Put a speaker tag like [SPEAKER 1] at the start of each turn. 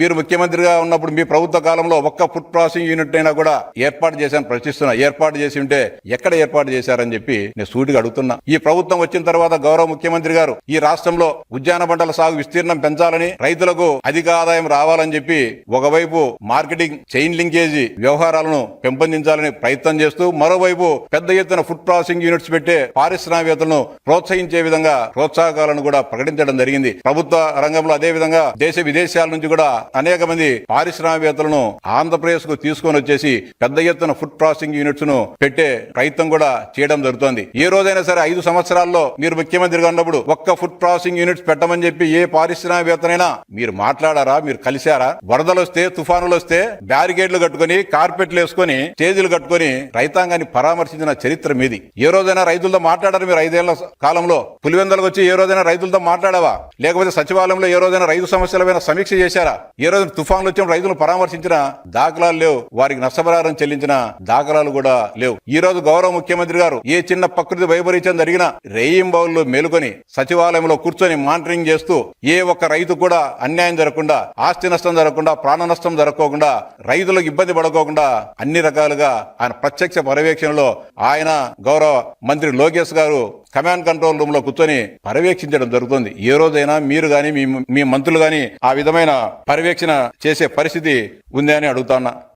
[SPEAKER 1] మీరు ముఖ్యమంత్రిగా ఉన్నప్పుడు మీ ప్రభుత్వ కాలంలో ఒక్క ఫుడ్ ప్రాసెసింగ్ యూనిట్ అయినా కూడా ఏర్పాటు చేశాను ప్రశ్నిస్తున్నా. ఏర్పాటు చేసి ఉంటే ఎక్కడ ఏర్పాటు చేశారని చెప్పి నేను సూటిగా అడుగుతున్నా. ఈ ప్రభుత్వం వచ్చిన తర్వాత గౌరవ ముఖ్యమంత్రి గారు ఈ రాష్ట్రంలో ఉద్యాన పంటల సాగు విస్తీర్ణం పెంచాలని రైతులకు అధిక ఆదాయం రావాలని చెప్పి ఒకవైపు మార్కెటింగ్ చైన్ లింకేజీ వ్యవహారాలను పెంపొందించాలని ప్రయత్నం చేస్తూ మరోవైపు పెద్ద ఎత్తున ఫుడ్ ప్రాసెసింగ్ యూనిట్స్ పెట్టే పారిశ్రామికవేత్తలను ప్రోత్సహించే విధంగా ప్రోత్సాహకాలను కూడా ప్రకటించడం జరిగింది. ప్రభుత్వ రంగంలో అదే విధంగా దేశ విదేశాల నుంచి కూడా అనేక మంది పారిశ్రామికవేత్తలను ఆంధ్రప్రదేశ్కు తీసుకొని వచ్చేసి పెద్ద ఎత్తున ఫుడ్ ప్రాసెసింగ్ యూనిట్స్ను పెట్టే ప్రయత్నం కూడా చేయడం జరుగుతోంది. ఏ రోజైనా సరే ఐదు సంవత్సరాల్లో మీరు ముఖ్యమంత్రిగా ఉన్నప్పుడు ఒక్క ఫుడ్ ప్రాసెసింగ్ యూనిట్స్ పెట్టమని చెప్పి ఏ పారిశ్రామికవేత్తనైనా మీరు మాట్లాడారా? మీరు కలిశారా? వరదలు వస్తే తుఫానులు వస్తే బ్యారికేడ్లు కట్టుకుని కార్పెట్లు వేసుకొని స్టేజీలు కట్టుకొని రైతాంగాన్ని పరామర్శించిన చరిత్ర మీది. ఏ రోజైనా రైతులతో మాట్లాడారు మీరు ఐదేళ్ళ కాలంలో? పులివెందలకు వచ్చి ఏ రోజైనా రైతులతో మాట్లాడావా? లేకపోతే సచివాలయంలో ఏ రోజైనా రైతు సమస్యలపైన సమీక్ష చేశారా? ఏ రోజు తుఫాన్లు వచ్చిన రైతులను పరామర్శించిన దాఖలాలు లేవు. వారికి నష్టపరిహారం చెల్లించిన దాఖలాలు కూడా లేవు. ఈ రోజు గౌరవ ముఖ్యమంత్రి గారు ఏ చిన్న ప్రకృతి వైపరీత్యం జరిగినా రేయింబౌల్లో మేలుకొని సచివాలయంలో కూర్చొని మానిటరింగ్ చేస్తూ ఏ ఒక్క రైతు కూడా అన్యాయం జరగకుండా ఆస్తి నష్టం జరగకుండా ప్రాణ నష్టం జరగకోకుండా రైతులకు ఇబ్బంది పడకోకుండా అన్ని రకాలుగా ఆయన ప్రత్యక్ష పర్యవేక్షణలో ఆయన గౌరవ మంత్రి లోకేష్ గారు కమాండ్ కంట్రోల్ రూమ్లో కూర్చొని పర్యవేక్షించడం జరుగుతుంది. ఏ రోజైనా మీరు గాని మీ మీ మంత్రులు గాని ఆ విధమైన పర్యవేక్షణ చేసే పరిస్థితి ఉంది అని అడుగుతాన్నా